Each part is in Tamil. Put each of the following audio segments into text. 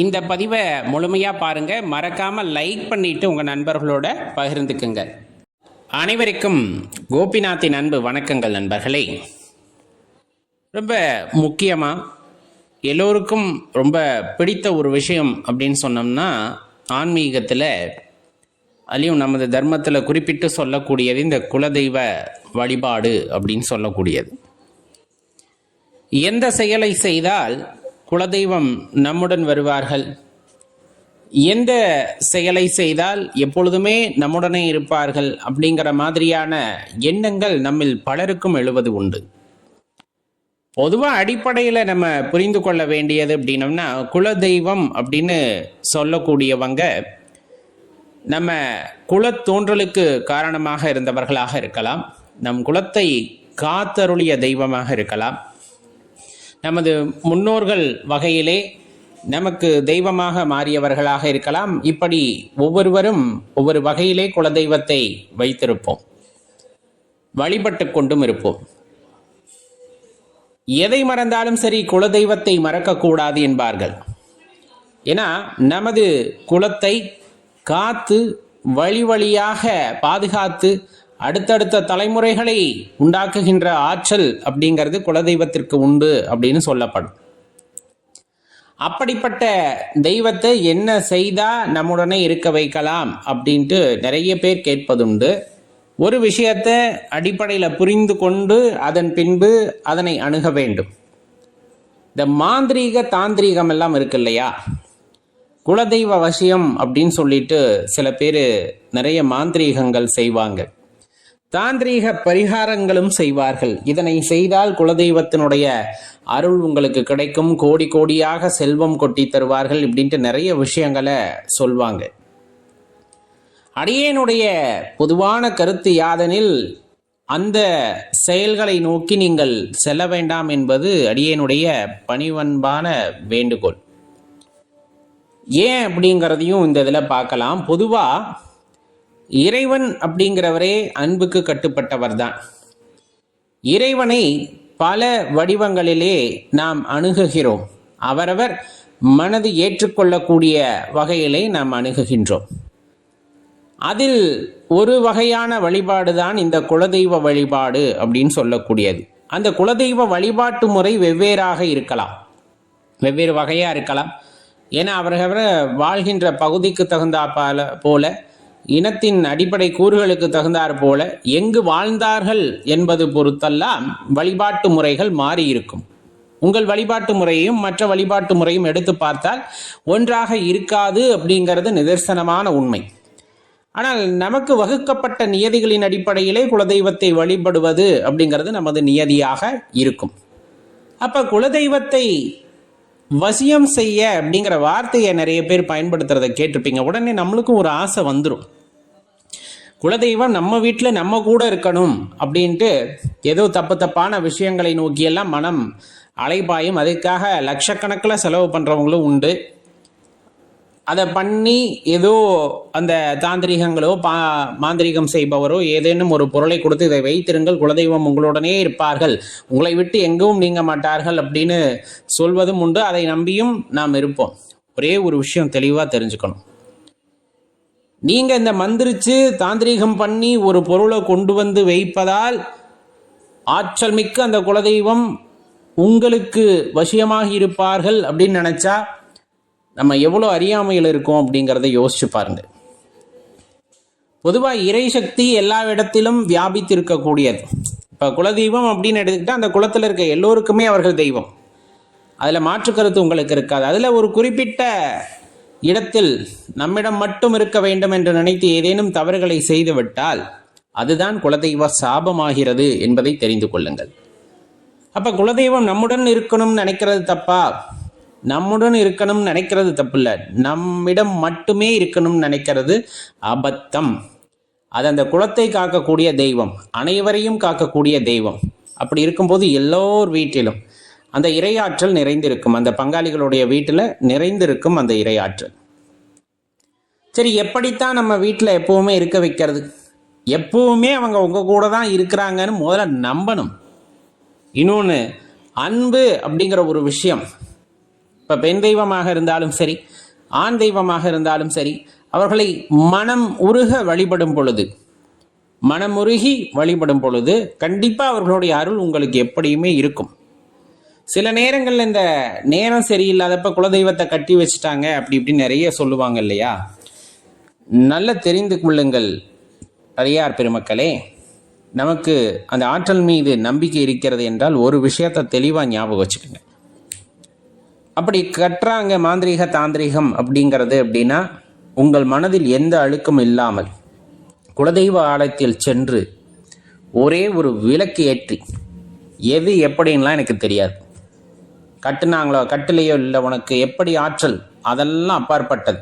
இந்த பதிவை முழுமையாக பாருங்கள் மறக்காமல் லைக் பண்ணிவிட்டு உங்கள் நண்பர்களோட பகிர்ந்துக்குங்க. அனைவருக்கும் கோபிநாத்தின் அன்பு வணக்கங்கள் நண்பர்களே. ரொம்ப முக்கியமாக எல்லோருக்கும் ரொம்ப பிடித்த ஒரு விஷயம் அப்படின்னு சொன்னோம்னா ஆன்மீகத்தில் அதுலேயும் நமது தர்மத்தில் குறிப்பிட்டு சொல்லக்கூடியது இந்த குலதெய்வ வழிபாடு அப்படின்னு சொல்லக்கூடியது. எந்த செயலை செய்தால் குலதெய்வம் நம்முடன் வருவார்கள். எந்த செயலை செய்தால் எப்பொழுதுமே நம்முடனே இருப்பார்கள் அப்படிங்கிற மாதிரியான எண்ணங்கள் நம்மில் பலருக்கும் எழுவது உண்டு. பொதுவாக அடிப்படையில் நம்ம புரிந்து கொள்ள வேண்டியது அப்படின்னம்னா குலதெய்வம் அப்படின்னு சொல்லக்கூடியவங்க நம்ம குலத்தோன்றலுக்கு காரணமாக இருந்தவர்களாக இருக்கலாம். நம் குலத்தை காத்தருளிய தெய்வமாக இருக்கலாம். நமது முன்னோர்கள் வகையிலே நமக்கு தெய்வமாக மாறியவர்களாக இருக்கலாம். இப்படி ஒவ்வொருவரும் ஒவ்வொரு வகையிலே குலதெய்வத்தை வைத்திருப்போம். வழிபட்டு கொண்டும் இருப்போம். எதை மறந்தாலும் சரி குலதெய்வத்தை மறக்கக்கூடாது என்பார்கள். ஏன்னா நமது குலத்தை காத்து வழி வழியாக பாதுகாத்து அடுத்தடுத்த தலைமுறைகளை உண்டாக்குகின்ற ஆற்றல் அப்படிங்கிறது குலதெய்வத்திற்கு உண்டு அப்படின்னு சொல்லப்படும். அப்படிப்பட்ட தெய்வத்தை என்ன செய்தா நம்முடனே இருக்க வைக்கலாம் அப்படின்ட்டு நிறைய பேர் கேட்பதுண்டு. ஒரு விஷயத்தை அடிப்படையில் புரிந்து கொண்டு அதன் பின்பு அதனை அணுக வேண்டும். இந்த மாந்திரீக தாந்திரீகம் எல்லாம் இருக்கு இல்லையா? குலதெய்வ வசியம் அப்படின்னு சொல்லிட்டு சில பேர் நிறைய மாந்திரீகங்கள் செய்வாங்க. தாந்திரீக பரிகாரங்களும் செய்வார்கள். இதனை செய்தால் குலதெய்வத்தினுடைய அருள் உங்களுக்கு கிடைக்கும். கோடி கோடியாக செல்வம் கொட்டி தருவார்கள் இப்படின்ட்டு நிறைய விஷயங்களை சொல்வாங்க. அடியேனுடைய பொதுவான கருத்து யாதெனில் அந்த செயல்களை நோக்கி நீங்கள் செல்ல வேண்டாம் என்பது அடியேனுடைய பணிவன்பான வேண்டுகோள். ஏன் அப்படிங்கிறதையும் இந்த இதில் பார்க்கலாம். பொதுவாக இறைவன் அப்படிங்கிறவரே அன்புக்கு கட்டுப்பட்டவர் தான் இறைவனை பல வடிவங்களிலே நாம் அணுகுகிறோம். அவரவர் மனது ஏற்றுக்கொள்ளக்கூடிய வகையிலே நாம் அணுகுகின்றோம். அதில் ஒரு வகையான வழிபாடு தான் இந்த குலதெய்வ வழிபாடு அப்படின்னு சொல்லக்கூடியது. அந்த குலதெய்வ வழிபாட்டு முறை வெவ்வேறாக இருக்கலாம். வெவ்வேறு வகையாக இருக்கலாம். ஏன்னா அவர்கள் வாழ்கின்ற பகுதிக்கு தகுந்தாப்பால போல இனத்தின் அடிப்படை கூறுகளுக்கு தகுந்தாற் போல எங்கு வாழ்ந்தார்கள் என்பது பொறுத்தெல்லாம் வழிபாட்டு முறைகள் மாறி இருக்கும் உங்கள் வழிபாட்டு முறையும் மற்ற வழிபாட்டு முறையும் எடுத்து பார்த்தால் ஒன்றாக இருக்காது அப்படிங்கிறது நிதர்சனமான உண்மை. ஆனால் நமக்கு வகுக்கப்பட்ட நியதிகளின் அடிப்படையிலே குலதெய்வத்தை வழிபடுவது அப்படிங்கிறது நமது நியதியாக இருக்கும். அப்போ குலதெய்வத்தை வசியம் செய்ய அப்படிங்கிற வார்த்தையை நிறைய பேர் பயன்படுத்துறதை கேட்டிருப்பீங்க. உடனே நம்மளுக்கும் ஒரு ஆசை வந்துடும் குலதெய்வம் நம்ம வீட்டில் நம்ம கூட இருக்கணும் அப்படின்ட்டு ஏதோ தப்பு தப்பான விஷயங்களை நோக்கியெல்லாம் மனம் அலைபாயும் அதுக்காக லட்சக்கணக்கில் செலவு பண்ணுறவங்களும் உண்டு. அதை பண்ணி ஏதோ அந்த தாந்திரிகங்களோ பா மாந்திரிகம் செய்பவரோ ஏதேனும் ஒரு பொருளை கொடுத்து இதை வைத்திருங்கள். குலதெய்வம் உங்களுடனே இருப்பார்கள். உங்களை விட்டு எங்கும் நீங்க மாட்டார்கள் அப்படின்னு சொல்வதும் உண்டு. அதை நம்பியும் நாம் இருப்போம். ஒரே ஒரு விஷயம் தெளிவாக தெரிஞ்சுக்கணும். நீங்க இந்த மந்திரிச்சு தாந்திரிகம் பண்ணி ஒரு பொருளை கொண்டு வந்து வைப்பதால் ஆற்றல் மிக்க அந்த குலதெய்வம் உங்களுக்கு வசியமாக இருப்பார்கள் அப்படின்னு நினச்சா நம்ம எவ்வளோ அறியாமையில் இருக்கோம் அப்படிங்கிறத யோசிச்சு பாருங்கள் பொதுவாக இறை சக்தி எல்லா இடத்திலும் வியாபித்து இருக்கக்கூடியது இப்போ குலதெய்வம் அப்படின்னு எடுத்துக்கிட்டால் அந்த குலத்தில் இருக்க எல்லோருக்குமே அவர்கள் தெய்வம். அதில் மாற்று கருத்து உங்களுக்கு இருக்காது. அதில் ஒரு குறிப்பிட்ட இடத்தில் நம்மிடம் மட்டும் இருக்க வேண்டும் என்று நினைத்து ஏதேனும் தவறுகளை செய்துவிட்டால் அதுதான் குலதெய்வ சாபமாகிறது என்பதை தெரிந்து கொள்ளுங்கள். அப்ப குலதெய்வம் நம்முடன் இருக்கணும்னு நினைக்கிறது தப்பா? நம்முடன் இருக்கணும் நினைக்கிறது தப்பில்ல. நம்மிடம் மட்டுமே இருக்கணும்னு நினைக்கிறது அபத்தம். அது அந்த குலத்தை காக்கக்கூடிய தெய்வம் அனைவரையும் காக்கக்கூடிய தெய்வம். அப்படி இருக்கும்போது எல்லோர் வீட்டிலும் அந்த இரையாற்றல் நிறைந்திருக்கும். அந்த பங்காளிகளுடைய வீட்டில் நிறைந்திருக்கும் அந்த இரையாற்றல். சரி எப்படித்தான் நம்ம வீட்டில் எப்பவுமே இருக்க வைக்கிறது? எப்பவுமே அவங்க உங்கள் கூட தான் இருக்கிறாங்கன்னு முதல்ல நம்பணும். இன்னொன்று அன்பு அப்படிங்கிற ஒரு விஷயம். இப்போ பெண் தெய்வமாக இருந்தாலும் சரி ஆண் தெய்வமாக இருந்தாலும் சரி அவர்களை மனம் உருக வழிபடும் பொழுது மனமுருகி வழிபடும் பொழுது கண்டிப்பாக அவர்களுடைய அருள் உங்களுக்கு எப்படியுமே இருக்கும். சில நேரங்களில் இந்த நேரம் சரியில்லாதப்ப குலதெய்வத்தை கட்டி வச்சுட்டாங்க அப்படி இப்படி நிறைய சொல்லுவாங்க இல்லையா? நல்ல தெரிந்து கொள்ளுங்கள் அடியார் பெருமக்களே. நமக்கு அந்த ஆற்றல் மீது நம்பிக்கை இருக்கிறது என்றால் ஒரு விஷயத்தை தெளிவாக ஞாபகம் வச்சுக்கோங்க. அப்படி கட்டுறாங்க மாந்திரீக தாந்திரீகம் அப்படிங்கிறது அப்படின்னா உங்கள் மனதில் எந்த அழுக்கும் இல்லாமல் குலதெய்வ ஆலயத்தில் சென்று ஒரே ஒரு விளக்கு ஏற்றி எது எப்படின்லாம் எனக்கு தெரியாது. கட்டுனாங்களோ கட்டலையோ இல்லை உனக்கு எப்படி ஆற்றல் அதெல்லாம் அப்பாற்பட்டது.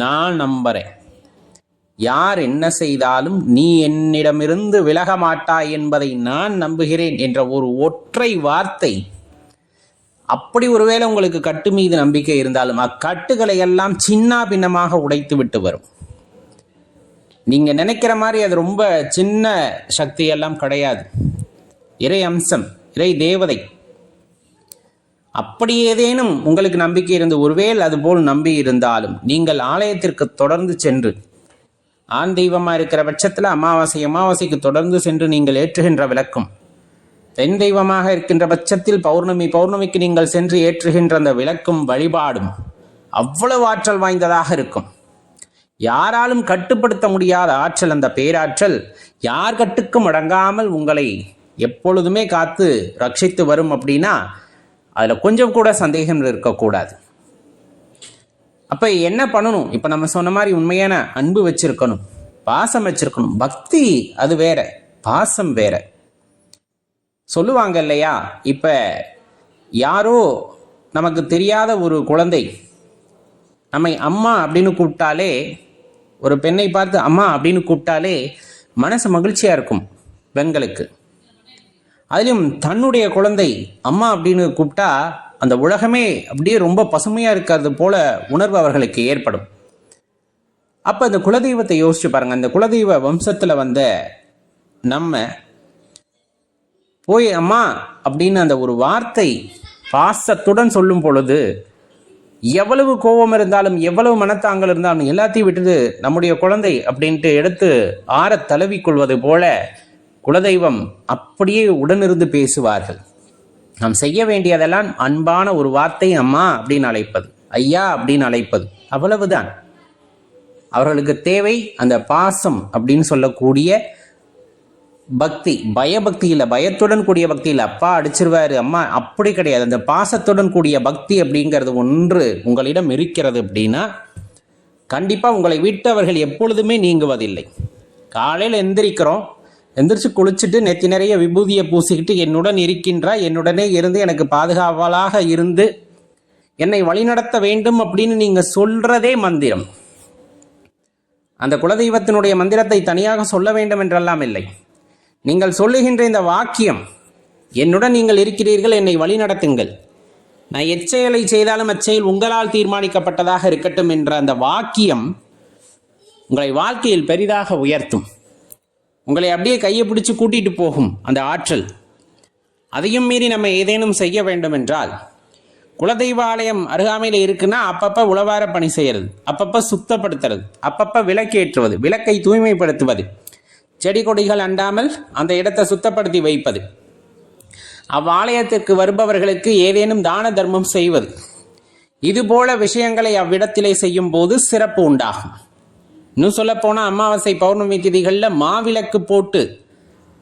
நான் நம்புகிறேன் யார் என்ன செய்தாலும் நீ என்னிடமிருந்து விலக மாட்டாய் என்பதை நான் நம்புகிறேன் என்ற ஒரு ஒற்றை வார்த்தை அப்படி ஒருவேளை உங்களுக்கு கட்டு மீது நம்பிக்கை இருந்தாலும் அக்கட்டுகளை எல்லாம் சின்ன பின்னமாக உடைத்து விட்டு வரும். நீங்க நினைக்கிற மாதிரி அது ரொம்ப சின்ன சக்தி எல்லாம் கிடையாது. இறை அம்சம் இறை தேவதை. அப்படி ஏதேனும் உங்களுக்கு நம்பிக்கை இருந்து ஒருவேள் அதுபோல் நம்பி இருந்தாலும் நீங்கள் ஆலயத்திற்கு தொடர்ந்து சென்று ஆண் தெய்வமாக இருக்கிற பட்சத்தில் அமாவாசை அமாவாசைக்கு தொடர்ந்து சென்று நீங்கள் ஏற்றுகின்ற விளக்கம். பெண் தெய்வமாக இருக்கின்ற பட்சத்தில் பௌர்ணமி பௌர்ணமிக்கு நீங்கள் சென்று ஏற்றுகின்ற அந்த விளக்கும் வழிபாடும் அவ்வளவு ஆற்றல் வாய்ந்ததாக இருக்கும். யாராலும் கட்டுப்படுத்த முடியாத ஆற்றல் அந்த பேராற்றல். யார் கட்டுக்கும் அடங்காமல் உங்களை எப்பொழுதுமே காத்து ரட்சித்து வரும் அப்படின்னா அதில் கொஞ்சம் கூட சந்தேகம் இருக்கக்கூடாது. அப்போ என்ன பண்ணணும்? இப்போ நம்ம சொன்ன மாதிரி உண்மையான அன்பு வச்சிருக்கணும் பாசம் வச்சிருக்கணும். பக்தி அது வேற பாசம் வேற. சொல்லுவாங்க இல்லையா இப்போ யாரோ நமக்கு தெரியாத ஒரு குழந்தை நம்மை அம்மா அப்படின்னு கூப்பிட்டாலே ஒரு பெண்ணை பார்த்து அம்மா அப்படின்னு கூப்பிட்டாலே மனசு மகிழ்ச்சியாக இருக்கும் பெண்களுக்கு. அதிலும் தன்னுடைய குழந்தை அம்மா அப்படின்னு கூப்பிட்டா அந்த உலகமே அப்படியே ரொம்ப பசுமையாக இருக்கிறது போல உணர்வு அவர்களுக்கு ஏற்படும். அப்போ அந்த குலதெய்வத்தை யோசிச்சு பாருங்க. அந்த குலதெய்வ வம்சத்தில் வந்த நம்ம போய் அம்மா அப்படின்னு அந்த ஒரு வார்த்தை பாசத்துடன் சொல்லும் பொழுது எவ்வளவு கோபம் இருந்தாலும் எவ்வளவு மனத்தாங்கல் இருந்தாலும் எல்லாத்தையும் விட்டுட்டு நம்முடைய குழந்தை அப்படின்ட்டு எடுத்து ஆற தழுவிக்கொள்வது போல குலதெய்வம் அப்படியே உடனிருந்து பேசுவார்கள். நாம் செய்ய வேண்டியதெல்லாம் அன்பான ஒரு வார்த்தை அம்மா அப்படின்னு அழைப்பது ஐயா அப்படின்னு அழைப்பது அவ்வளவுதான். அவர்களுக்கு தேவை அந்த பாசம் அப்படின்னு சொல்லக்கூடிய பக்தி பயபக்தி இல்லை பயத்துடன் கூடிய பக்தி இல்லை அப்பா அடிச்சிருவாரு. அம்மா அப்படி கிடையாது. அந்த பாசத்துடன் கூடிய பக்தி அப்படிங்கிறது ஒன்று உங்களிடம் இருக்கிறது அப்படின்னா கண்டிப்பாக உங்களை விட்டவர்கள் எப்பொழுதுமே நீங்குவதில்லை. காலையில் எந்திரிக்கிறோம். எந்திரிச்சு குளிச்சுட்டு நெத்தி நிறைய விபூதியை பூசிக்கிட்டு என்னுடன் இருக்கின்றாய். என்னுடனே இருந்து எனக்கு பாதுகாவலாக இருந்து என்னை வழிநடத்த வேண்டும் அப்படின்னு நீங்கள் சொல்கிறதே மந்திரம். அந்த குலதெய்வத்தினுடைய மந்திரத்தை தனியாக சொல்ல வேண்டும் என்றெல்லாம் இல்லை. நீங்கள் சொல்லுகின்ற இந்த வாக்கியம் என்னுடன் நீங்கள் இருக்கிறீர்கள் என்னை வழிநடத்துங்கள் நான் எச்செயலை செய்தாலும் அச்செயல் உங்களால் தீர்மானிக்கப்பட்டதாக இருக்கட்டும் என்ற அந்த வாக்கியம் உங்களை வாழ்க்கையில் பெரிதாக உயர்த்தும். உங்களை அப்படியே கையை பிடிச்சி கூட்டிகிட்டு போகும் அந்த ஆற்றல். அதையும் மீறி நம்ம ஏதேனும் செய்ய வேண்டும் என்றால் குலதெய்வ ஆலயம் அருகாமையில் இருக்குன்னா அப்பப்போ உளவார பணி செய்யறது அப்பப்போ சுத்தப்படுத்துறது அப்பப்போ விளக்கேற்றுவது விளக்கை தூய்மைப்படுத்துவது. செடி கொடிகள் அண்டாமல் அந்த இடத்தை சுத்தப்படுத்தி வைப்பது. அவ்வாலயத்திற்கு வருபவர்களுக்கு ஏதேனும் தான தர்மம் செய்வது. இதுபோல விஷயங்களை அவ்விடத்திலே செய்யும் போது சிறப்பு உண்டாகும். இன்னும் சொல்லப்போனால் அமாவாசை பௌர்ணமி திதிகளில் மாவிளக்கு போட்டு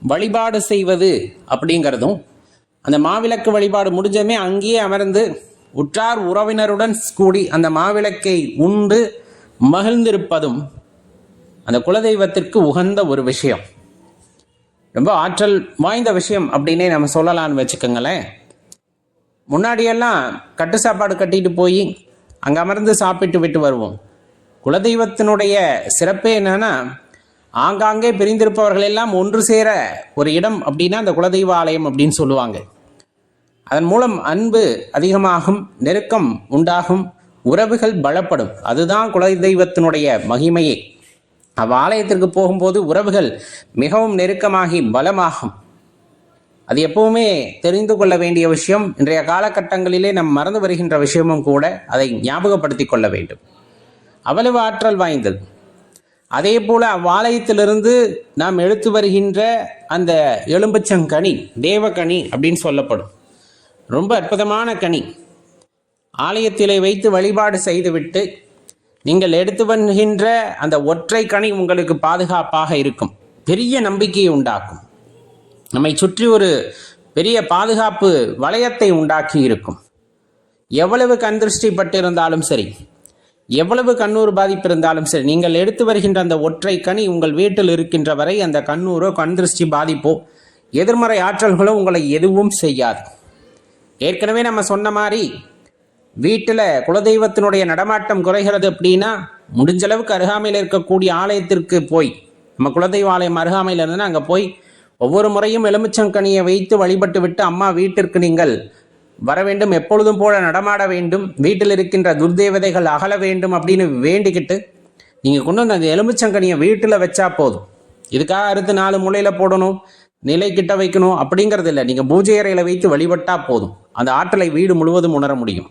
வழிபாடு செய்வது அப்படிங்கிறதும் அந்த மாவிளக்கு வழிபாடு முடிஞ்சமே அங்கேயே அமர்ந்து உற்றார் உறவினருடன் கூடி அந்த மாவிளக்கை உண்டு மகிழ்ந்திருப்பதும் அந்த குலதெய்வத்திற்கு உகந்த ஒரு விஷயம். ரொம்ப ஆற்றல் வாய்ந்த விஷயம் அப்படின்னே நம்ம சொல்லலாம்னு வச்சுக்கோங்களேன். முன்னாடியெல்லாம் கட்டு சாப்பாடு கட்டிட்டு போய் அங்கே அமர்ந்து சாப்பிட்டு விட்டு வருவோம். குலதெய்வத்தினுடைய சிறப்பே என்னன்னா ஆங்காங்கே பிரிந்திருப்பவர்கள் எல்லாம் ஒன்று சேர ஒரு இடம் அப்படின்னா அந்த குலதெய்வ ஆலயம் அப்படின்னு சொல்லுவாங்க. அதன் மூலம் அன்பு அதிகமாகும் நெருக்கம் உண்டாகும் உறவுகள் பலப்படும். அதுதான் குலதெய்வத்தினுடைய மகிமையே. அவ்வாலயத்திற்கு போகும்போது உறவுகள் மிகவும் நெருக்கமாகி பலமாகும். அது எப்பவுமே தெரிந்து கொள்ள வேண்டிய விஷயம். இன்றைய காலகட்டங்களிலே நம் மறந்து வருகின்ற விஷயமும் கூட அதை ஞாபகப்படுத்திக் கொள்ள வேண்டும். அவ்வளவு ஆற்றல் வாய்ந்தது. அதே போல அவ்வாலயத்திலிருந்து நாம் எடுத்து வருகின்ற அந்த எலும்பச்சங்கனி தேவக்கனி அப்படின்னு சொல்லப்படும். ரொம்ப அற்புதமான கனி. ஆலயத்திலே வைத்து வழிபாடு செய்துவிட்டு நீங்கள் எடுத்து வருகின்ற அந்த ஒற்றை கனி உங்களுக்கு பாதுகாப்பாக இருக்கும். பெரிய நம்பிக்கையை உண்டாக்கும். நம்மை சுற்றி ஒரு பெரிய பாதுகாப்பு வளையத்தை உண்டாக்கி இருக்கும். எவ்வளவு கண் திருஷ்டி பட்டிருந்தாலும் சரி எவ்வளவு கண்ணூர் பாதிப்பு இருந்தாலும் சரி நீங்கள் எடுத்து வருகின்ற அந்த ஒற்றை கனி உங்கள் வீட்டில் இருக்கின்ற வரை அந்த கண்ணூரோ கண் திருஷ்டி பாதிப்போ எதிர்மறை ஆற்றல்களோ உங்களை எதுவும் செய்யாது. ஏற்கனவே நம்ம சொன்ன மாதிரி வீட்டில் குலதெய்வத்தினுடைய நடமாட்டம் குறைகிறது அப்படின்னா முடிஞ்ச அளவுக்கு அருகாமையில் இருக்கக்கூடிய ஆலயத்திற்கு போய் நம்ம குலதெய்வ ஆலயம் அருகாமையில் இருந்ததுன்னா அங்கே போய் ஒவ்வொரு முறையும் எலுமிச்சங்கனியை வைத்து வழிபட்டு விட்டு அம்மா வீட்டிற்கு நீங்கள் வர வேண்டும் எப்பொழுதும் போல நடமாட வேண்டும் வீட்டில் இருக்கின்ற துர்தேவதைகள் அகல வேண்டும் அப்படின்னு வேண்டிக்கிட்டு நீங்கள் கொண்டு வந்து அந்த எலுமிச்சங்கனியை வீட்டில் வச்சா போதும். இதுக்காக அறுத்து நாலு மூலையில் போடணும் நிலை கிட்ட வைக்கணும் அப்படிங்கிறது இல்லை நீங்கள் பூஜை அறையில் வைத்து வழிபட்டா போதும். அந்த ஆற்றலை வீடு முழுவதும் உணர முடியும்.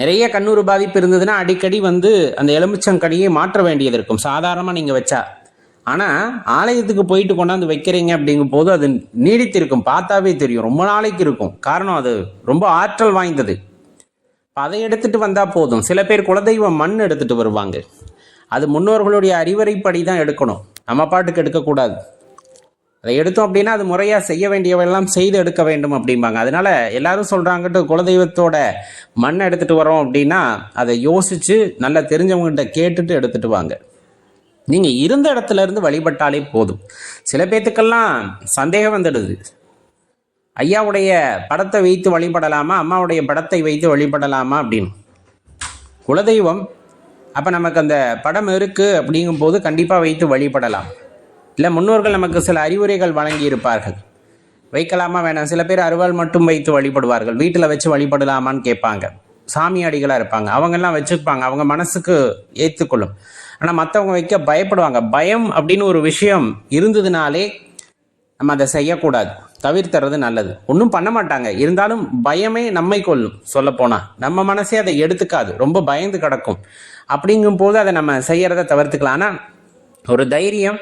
நிறைய கண்ணூறு பாதிப்பு இருந்ததுன்னா அடிக்கடி வந்து அந்த எலுமிச்சங்கனியை மாற்ற வேண்டியது இருக்கும். சாதாரணமாக நீங்கள் வச்சா. ஆனால் ஆலயத்துக்கு போயிட்டு கொண்டாந்து வைக்கிறீங்க அப்படிங்கும் போது அது நீடித்திருக்கும். பார்த்தாவே தெரியும். ரொம்ப நாளைக்கு இருக்கும். காரணம் அது ரொம்ப ஆற்றல் வாய்ந்தது. அதை எடுத்துட்டு வந்தால் போதும். சில பேர் குலதெய்வம் மண் எடுத்துட்டு வருவாங்க. அது முன்னோர்களுடைய அறிவுரைப்படி தான் எடுக்கணும். நம்ம பாட்டுக்கு எடுக்கக்கூடாது. அதை எடுத்தோம் அப்படின்னா அது முறையாக செய்ய வேண்டியவெல்லாம் செய்து எடுக்க வேண்டும் அப்படிம்பாங்க. அதனால எல்லாரும் சொல்கிறாங்கட்டு குலதெய்வத்தோட மண்ணை எடுத்துகிட்டு வரோம் அப்படின்னா அதை யோசித்து நல்லா தெரிஞ்சவங்ககிட்ட கேட்டுட்டு எடுத்துட்டு வாங்க. நீங்கள் இருந்த இடத்துல இருந்து வழிபட்டாலே போதும். சில பேத்துக்கெல்லாம் சந்தேகம் வந்துடுது. ஐயாவுடைய படத்தை வைத்து வழிபடலாமா? அம்மாவுடைய படத்தை வைத்து வழிபடலாமா அப்படின்னு. குலதெய்வம் அப்போ நமக்கு அந்த படம் இருக்குது அப்படிங்கும்போது கண்டிப்பாக வைத்து வழிபடலாம். இல்லை முன்னோர்கள் நமக்கு சில அறிவுரைகள் வழங்கி இருப்பார்கள் வைக்கலாமா வேணாம் சில பேர் அருவாள் மட்டும் வைத்து வழிபடுவார்கள் வீட்டில் வச்சு வழிபடலாமான்னு கேட்பாங்க. சாமியாடிகளாக இருப்பாங்க அவங்கெல்லாம் வச்சுருப்பாங்க அவங்க மனசுக்கு ஏற்றுக்கொள்ளும் ஆனால் மற்றவங்க வைக்க பயப்படுவாங்க. பயம் அப்படின்னு ஒரு விஷயம் இருந்ததுனாலே நம்ம அதை செய்யக்கூடாது. தவிர்த்துறது நல்லது. ஒன்றும் பண்ண மாட்டாங்க. இருந்தாலும் பயமே நம்மை கொள்ளும் சொல்லப்போனால் நம்ம மனசே அதை எடுத்துக்காது. ரொம்ப பயந்து கிடக்கும். அப்படிங்கும் போது அதை நம்ம செய்கிறத தவிர்த்துக்கலாம். ஆனால் ஒரு தைரியம்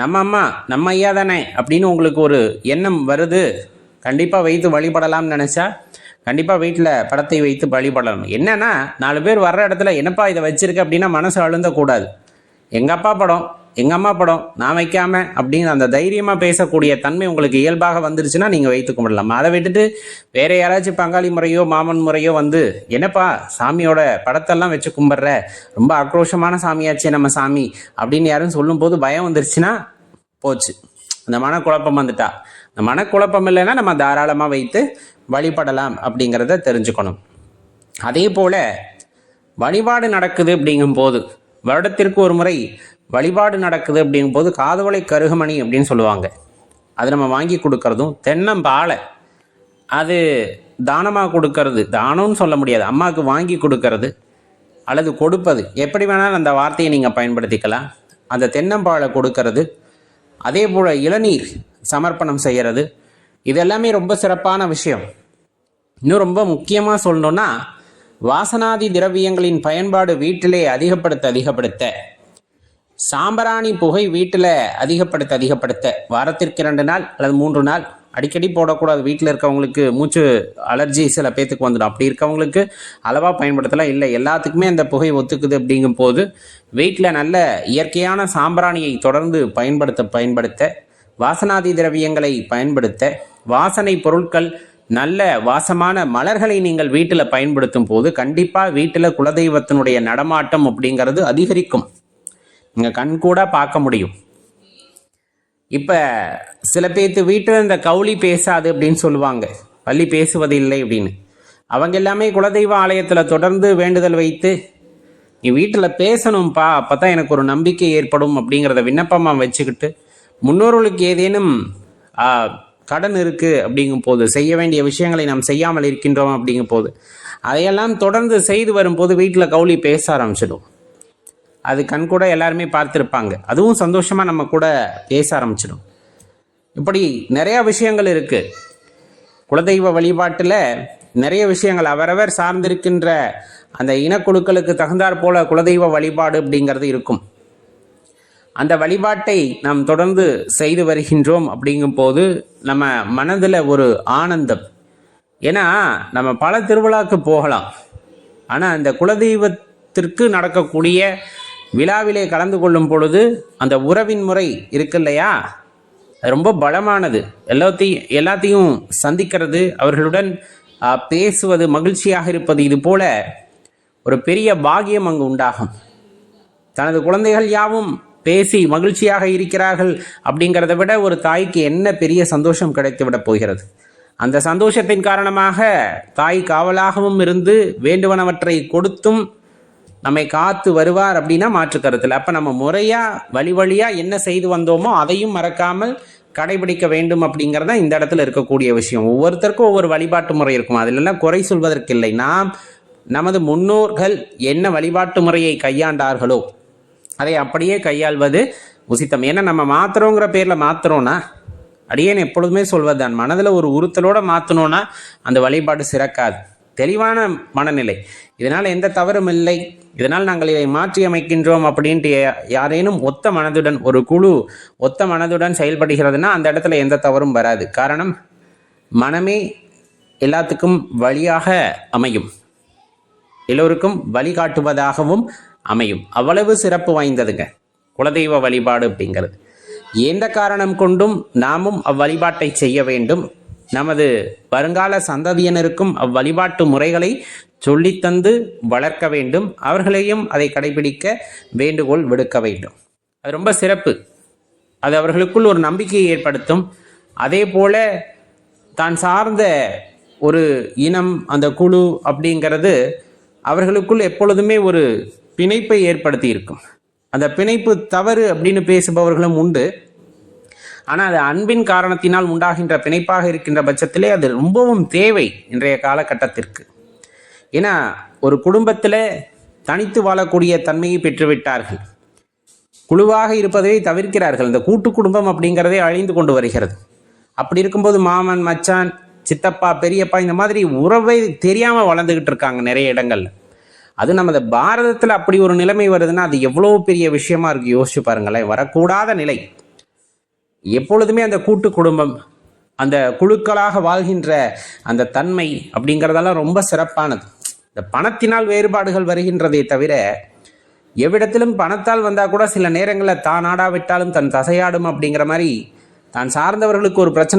நம்ம அம்மா நம்ம ஐயா தானே அப்படின்னு உங்களுக்கு ஒரு எண்ணம் வருது. கண்டிப்பாக வைத்து வழிபடலாம்னு நினச்சா கண்டிப்பாக வீட்டில் படத்தை வைத்து வழிபடலாம் என்னென்னா நாலு பேர் வர்ற இடத்துல என்னப்பா இதை வச்சுருக்க? அப்படின்னா மனசு அழுந்தக்கூடாது. எங்கள் அப்பா படம் எங்கள் அம்மா படம் நான் வைக்காம அப்படின்னு அந்த தைரியமாக பேசக்கூடிய தன்மை உங்களுக்கு இயல்பாக வந்துருச்சுன்னா நீங்கள் வைத்து கும்பிடலாம். அதை விட்டுட்டு வேற யாராச்சும் பங்காளி முறையோ மாமன் முறையோ வந்து என்னப்பா சாமியோட படத்தெல்லாம் வச்சு கும்பிட்ற? ரொம்ப ஆக்ரோஷமான சாமியாச்சே நம்ம சாமி. அப்படின்னு யாரும் சொல்லும்போது பயம் வந்துருச்சுன்னா போச்சு. அந்த மனக்குழப்பம் வந்துட்டா. அந்த மனக்குழப்பம் இல்லைன்னா நம்ம தாராளமாக வைத்து வழிபடலாம் அப்படிங்கிறத தெரிஞ்சுக்கணும். அதே போல் வழிபாடு நடக்குது அப்படிங்கும்போது வருடத்திற்கு ஒரு முறை வழிபாடு நடக்குது அப்படிங்கும்போது காதுவளை கருகமணி அப்படின்னு சொல்லுவாங்க. அது நம்ம வாங்கி கொடுக்கறதும் தென்னம்பாலை அது தானமாக கொடுக்கறது தானம்னு சொல்ல முடியாது. அம்மாவுக்கு வாங்கி கொடுக்கறது அல்லது கொடுப்பது. எப்படி வேணாலும் அந்த வார்த்தையை நீங்கள் பயன்படுத்திக்கலாம். அந்த தென்னம்பாலை கொடுக்கறது அதே போல் இளநீர் சமர்ப்பணம் செய்கிறது இது எல்லாமே ரொம்ப சிறப்பான விஷயம். இன்னும் ரொம்ப முக்கியமாக சொல்லணுன்னா வாசனாதி திரவியங்களின் பயன்பாடு வீட்டிலே அதிகப்படுத்த அதிகப்படுத்த. சாம்பராணி புகை வீட்டில் அதிகப்படுத்த அதிகப்படுத்த. வாரத்திற்கு இரண்டு நாள் அல்லது மூன்று நாள். அடிக்கடி போடக்கூடாது. வீட்டில் இருக்கவங்களுக்கு மூச்சு அலர்ஜி சில பேத்துக்கு வந்துடும். அப்படி இருக்கவங்களுக்கு அளவாக பயன்படுத்தலாம். இல்லை எல்லாத்துக்குமே அந்த புகை ஒத்துக்குது அப்படிங்கும் போது வீட்டில் நல்ல இயற்கையான சாம்பிராணியை தொடர்ந்து பயன்படுத்த பயன்படுத்த வாசனாதி திரவியங்களை பயன்படுத்த வாசனை பொருட்கள் நல்ல வாசமான மலர்களை நீங்கள் வீட்டில் பயன்படுத்தும் போது கண்டிப்பாக வீட்டில் குலதெய்வத்தினுடைய நடமாட்டம் அப்படிங்கிறது அதிகரிக்கும். நீங்கள் கண்கூட பார்க்க முடியும். இப்போ சில பேர்த்து வீட்டில் இந்த கவுளி பேசாது அப்படின்னு சொல்லுவாங்க. பள்ளி பேசுவது இல்லை அப்படின்னு. அவங்க எல்லாமே குலதெய்வ ஆலயத்தில் தொடர்ந்து வேண்டுதல் வைத்து நீ வீட்டில் பேசணும்ப்பா அப்போ தான் எனக்கு ஒரு நம்பிக்கை ஏற்படும் அப்படிங்கிறத விண்ணப்பமாக வச்சுக்கிட்டு முன்னோர்களுக்கு ஏதேனும் கடன் இருக்குது அப்படிங்கும் போது செய்ய வேண்டிய விஷயங்களை நாம் செய்யாமல் இருக்கின்றோம் அப்படிங்கும் போது அதையெல்லாம் தொடர்ந்து செய்து வரும்போது வீட்டில் கவுளி பேச ஆரம்பிச்சிடும். அது கண் கூட எல்லாருமே பார்த்துருப்பாங்க. அதுவும் சந்தோஷமாக நம்ம கூட பேச ஆரம்பிச்சிடும். இப்படி நிறைய விஷயங்கள் இருக்கு. குலதெய்வ வழிபாட்டில் நிறைய விஷயங்கள் அவரவர் சார்ந்திருக்கின்ற அந்த இனக்குழுக்களுக்கு தகுந்தாற் போல குலதெய்வ வழிபாடு அப்படிங்கிறது இருக்கும். அந்த வழிபாட்டை நாம் தொடர்ந்து செய்து வருகின்றோம் அப்படிங்கும்போது நம்ம மனதில் ஒரு ஆனந்தம். ஏன்னா நம்ம பல திருவிழாக்கு போகலாம். ஆனால் அந்த குலதெய்வத்திற்கு நடக்கக்கூடிய விழாவிலே கலந்து கொள்ளும் பொழுது அந்த உறவின் முறை இருக்கு இல்லையா அது ரொம்ப பலமானது. எல்லாத்தையும் எல்லாத்தையும் சந்திக்கிறது அவர்களுடன் பேசுவது மகிழ்ச்சியாக இருப்பது இது போல ஒரு பெரிய பாக்கியம் அங்கு உண்டாகும். தனது குழந்தைகள் யாவும் பேசி மகிழ்ச்சியாக இருக்கிறார்கள் அப்படிங்கிறத விட ஒரு தாய்க்கு என்ன பெரிய சந்தோஷம் கிடைத்துவிடப் போகிறது? அந்த சந்தோஷத்தின் காரணமாக தாய் காவலாகவும் இருந்து வேண்டுவனவற்றை கொடுத்தும் நம்மை காத்து வருவார் அப்படின்னா மாற்றுக்கருத்தில் அப்போ நம்ம முறையாக வழி வழியாக என்ன செய்து வந்தோமோ அதையும் மறக்காமல் கடைபிடிக்க வேண்டும் அப்படிங்கிறது தான் இந்த இடத்துல இருக்கக்கூடிய விஷயம். ஒவ்வொருத்தருக்கும் ஒவ்வொரு வழிபாட்டு முறை இருக்கும்? அதிலெல்லாம் குறை சொல்வதற்கு இல்லை. நாம் நமது முன்னோர்கள் என்ன வழிபாட்டு முறையை கையாண்டார்களோ அதை அப்படியே கையாள்வது உசித்தம். ஏன்னா நம்ம மாத்துறோங்கிற பேரில் மாத்துறோம்னா அடியேன் எப்பொழுதுமே சொல்வது தான் மனதில் ஒரு உறுத்தலோடு மாற்றணும்னா அந்த வழிபாடு சிறக்காது. தெளிவான மனநிலை. இதனால் எந்த தவறும் இல்லை. இதனால் நாங்கள் இதை மாற்றி அமைக்கின்றோம் அப்படின்ட்டு யா- யாரேனும் ஒத்த மனதுடன் ஒரு குழு ஒத்த மனதுடன் செயல்படுகிறதுனா அந்த இடத்துல எந்த தவறும் வராது. காரணம் மனமே எல்லாத்துக்கும் வழியாக அமையும். எல்லோருக்கும் வழிகாட்டுவதாகவும் அமையும். அவ்வளவு சிறப்பு வாய்ந்ததுங்க. குலதெய்வ வழிபாடு அப்படிங்கிறது. எந்த காரணம் கொண்டும் நாமும் அவ்வழிபாட்டை செய்ய வேண்டும். நமது வருங்கால சந்ததியினருக்கும் அவ்வழிபாட்டு முறைகளை சொல்லித்தந்து வளர்க்க வேண்டும். அவர்களையும் அதை கடைபிடிக்க வேண்டுகோள் விடுக்க வேண்டும். அது ரொம்ப சிறப்பு. அது அவர்களுக்குள் ஒரு நம்பிக்கையை ஏற்படுத்தும். அதே போல தான் சார்ந்த ஒரு இனம் அந்த குழு அப்படிங்கிறது அவர்களுக்குள் எப்பொழுதுமே ஒரு பிணைப்பை ஏற்படுத்தி இருக்கும். அந்த பிணைப்பு தவறு அப்படின்னு பேசுபவர்களும் உண்டு. ஆனால் அது அன்பின் காரணத்தினால் உண்டாகின்ற பிணைப்பாக இருக்கின்ற பட்சத்திலே அது ரொம்பவும் தேவை இன்றைய காலகட்டத்திற்கு. ஏன்னா ஒரு குடும்பத்தில் தனித்து வாழக்கூடிய தன்மையை பெற்றுவிட்டார்கள். குழுவாக இருப்பதை தவிர்க்கிறார்கள். இந்த கூட்டு குடும்பம் அப்படிங்கிறதே அழிந்து கொண்டு வருகிறது. அப்படி இருக்கும்போது மாமன் மச்சான் சித்தப்பா பெரியப்பா இந்த மாதிரி உறவை தெரியாமல் வளர்ந்துக்கிட்டு இருக்காங்க நிறைய இடங்கள்ல. அது நமது பாரதத்தில் அப்படி ஒரு நிலைமை வருதுன்னா அது எவ்வளோ பெரிய விஷயமா இருக்கு? யோசிச்சு பாருங்களேன். வரக்கூடாத நிலை. எப்பொழுதுமே அந்த கூட்டு குடும்பம் அந்த குழுக்களாக வாழ்கின்ற அந்த தன்மை அப்படிங்கிறதெல்லாம் ரொம்ப சிறப்பானது. இந்த பணத்தினால் வேறுபாடுகள் வருகின்றதே தவிர எவ்விடத்திலும் பணத்தால் வந்தால் கூட சில நேரங்களில் தான் ஆடாவிட்டாலும் தன் தசையாடும் அப்படிங்கிற மாதிரி தான் சார்ந்தவர்களுக்கு ஒரு பிரச்சனை